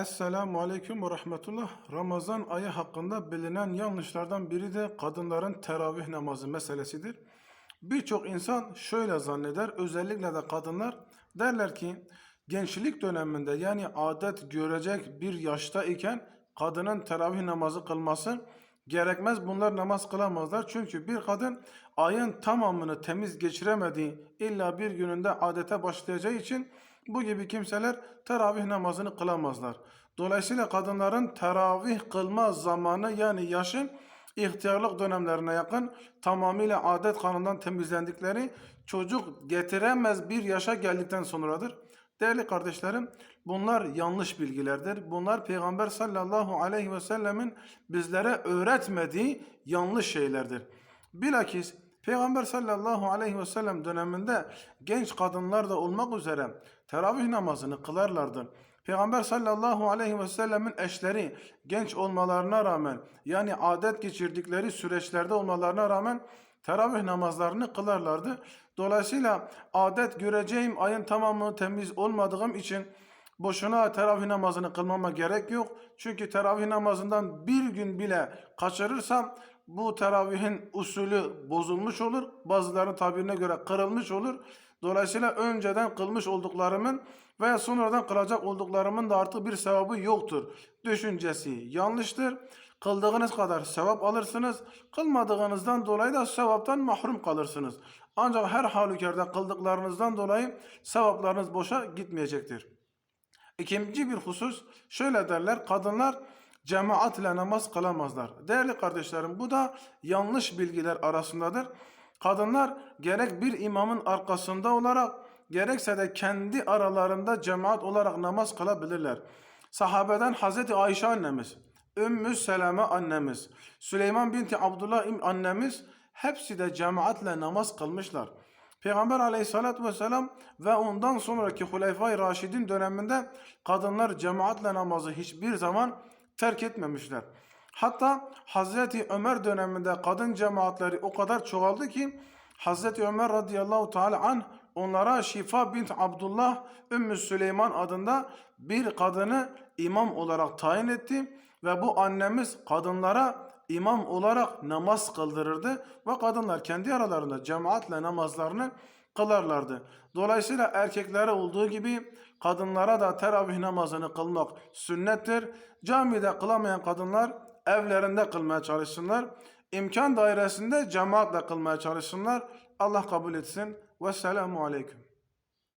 Esselamu Aleyküm ve Rahmetullah. Ramazan ayı hakkında bilinen yanlışlardan biri de kadınların teravih namazı meselesidir. Birçok insan şöyle zanneder, özellikle de kadınlar derler ki gençlik döneminde yani adet görecek bir yaşta iken kadının teravih namazı kılması gerekmez. Bunlar namaz kılamazlar. Çünkü bir kadın ayın tamamını temiz geçiremediği illa bir gününde adete başlayacağı için bu gibi kimseler teravih namazını kılamazlar. Dolayısıyla kadınların teravih kılma zamanı yani yaşı ihtiyarlık dönemlerine yakın tamamıyla adet kanından temizlendikleri çocuk getiremez bir yaşa geldikten sonradır. Değerli kardeşlerim bunlar yanlış bilgilerdir. Bunlar Peygamber sallallahu aleyhi ve sellemin bizlere öğretmediği yanlış şeylerdir. Bilakis Peygamber sallallahu aleyhi ve sellem döneminde genç kadınlar da olmak üzere teravih namazını kılarlardı. Peygamber sallallahu aleyhi ve sellemin eşleri genç olmalarına rağmen yani adet geçirdikleri süreçlerde olmalarına rağmen teravih namazlarını kılarlardı. Dolayısıyla adet göreceğim ayın tamamı temiz olmadığım için boşuna teravih namazını kılmama gerek yok. Çünkü teravih namazından bir gün bile kaçırırsam bu teravihin usulü bozulmuş olur. Bazılarının tabirine göre kırılmış olur. Dolayısıyla önceden kılmış olduklarımın veya sonradan kılacak olduklarımın da artık bir sevabı yoktur. Düşüncesi yanlıştır. Kıldığınız kadar sevap alırsınız. Kılmadığınızdan dolayı da sevaptan mahrum kalırsınız. Ancak her halükarda kıldıklarınızdan dolayı sevaplarınız boşa gitmeyecektir. İkinci bir husus şöyle derler kadınlar cemaat ile namaz kılamazlar. Değerli kardeşlerim bu da yanlış bilgiler arasındadır. Kadınlar gerek bir imamın arkasında olarak gerekse de kendi aralarında cemaat olarak namaz kılabilirler. Sahabeden Hazreti Ayşe annemiz, Ümmü Seleme annemiz, Süleyman binti Abdullah annemiz hepsi de cemaatle namaz kılmışlar. Peygamber aleyhissalatü vesselam ve ondan sonraki Hulefai Raşidin döneminde kadınlar cemaatle namazı hiçbir zaman terk etmemişler. Hatta Hazreti Ömer döneminde kadın cemaatleri o kadar çoğaldı ki Hazreti Ömer radıyallahu teala an onlara Şifa bint Abdullah Ümmü Süleyman adında bir kadını imam olarak tayin etti ve bu annemiz kadınlara imam olarak namaz kıldırırdı ve kadınlar kendi aralarında cemaatle namazlarını kılarlardı. Dolayısıyla erkeklere olduğu gibi kadınlara da teravih namazını kılmak sünnettir. Camide kılamayan kadınlar evlerinde kılmaya çalışsınlar. İmkan dairesinde cemaatle kılmaya çalışsınlar. Allah kabul etsin. Vesselamu aleyküm.